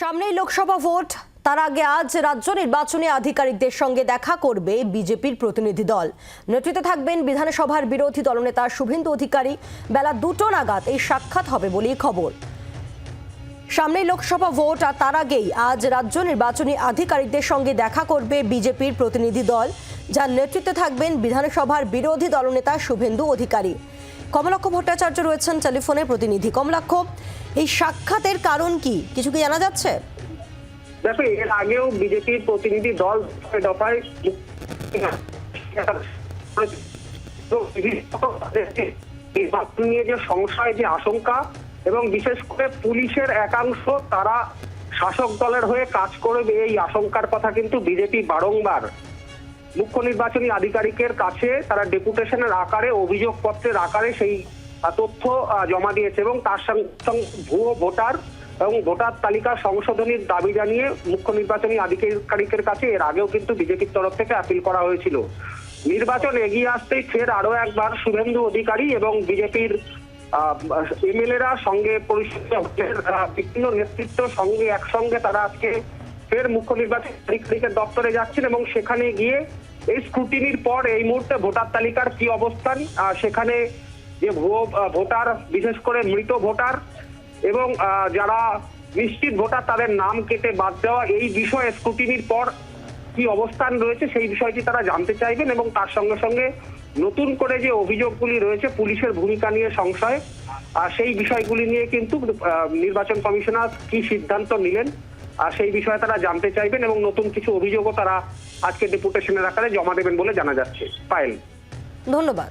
সামনেই লোকসভা ভোট। তার আগে আজ রাজ্য নির্বাচনী আধিকারিকদের সঙ্গে দেখা করবে বিজেপির প্রতিনিধি দল। নেতৃত্বে থাকবেন বিধানসভার বিরোধী দলনেতা শুভেন্দু অধিকারী। বেলা দুটো নাগাদ এই সাক্ষাৎ হবে বলেই খবর। সামনেই লোকসভা ভোট আর তার আগেই আজ রাজ্য নির্বাচনী আধিকারিকদের সঙ্গে দেখা করবে বিজেপির প্রতিনিধি দল, যার নেতৃত্বে থাকবেন বিধানসভার বিরোধী দলনেতা শুভেন্দু অধিকারী। কমলাক্ষ ভট্টাচার্য রয়েছেন টেলিফোনে প্রতিনিধি। কমলাক্ষ এই সাক্ষাতের কারণ কি? কিছু কি জানা যাচ্ছে? দেখো, এর আগেও বিজেপির প্রতিনিধি দল দফায় নিয়ে যে সংশয়, যে আশঙ্কা, এবং বিশেষ করে পুলিশের একাংশ, তারা শাসক দলের হয়ে কাজ করবে এই আশঙ্কার কথা কিন্তু বিজেপি বারংবার। মুখ্য নির্বাচনী আধিকারিকের কাছে তারা ডেপুটেশনের আকারে, অভিযোগপত্রের আকারে সেই তথ্য জমা দিয়েছে এবং তার সঙ্গে ভুয়ো ভোটার এবং ভোটার তালিকা সংশোধনীর দাবি জানিয়ে মুখ্য নির্বাচনী আধিকারিকের কাছে এর আগেও কিন্তু বিজেপির তরফ থেকে আপিল করা হয়েছিল। নির্বাচন এগিয়ে আসতেই ফের আরও একবার শুভেন্দু অধিকারী এবং বিজেপির এমএলএরা সঙ্গে বিভিন্ন নেতৃত্ব সঙ্গে একসঙ্গে তারা আজকে ফের মুখ্য নির্বাচন আধিকারিকের দপ্তরে যাচ্ছেন এবং সেখানে গিয়ে এই স্ক্রুটিনির পর এই মুহূর্তে ভোটার তালিকার কি অবস্থান সেখানে যে ভোটার, বিশেষ করে মৃত ভোটার এবং যারা নিশ্চিত ভোটার তাদের নাম কেটে বাদ দেওয়া, এই বিষয়ে স্ক্রুটিনির পর কি অবস্থান রয়েছে সেই বিষয়টি তারা জানতে চাইবেন এবং তার সঙ্গে সঙ্গে নতুন করে যে অভিযোগগুলি রয়েছে পুলিশের ভূমিকা নিয়ে সংশয় আর সেই বিষয়গুলি নিয়ে কিন্তু নির্বাচন কমিশনার কি সিদ্ধান্ত নিলেন আর সেই বিষয়ে তারা জানতে চাইবেন এবং নতুন কিছু অভিযোগও তারা আজকে ডেপুটেশনের আকারে জমা দেবেন বলে জানা যাচ্ছে। পায়েল। ধন্যবাদ।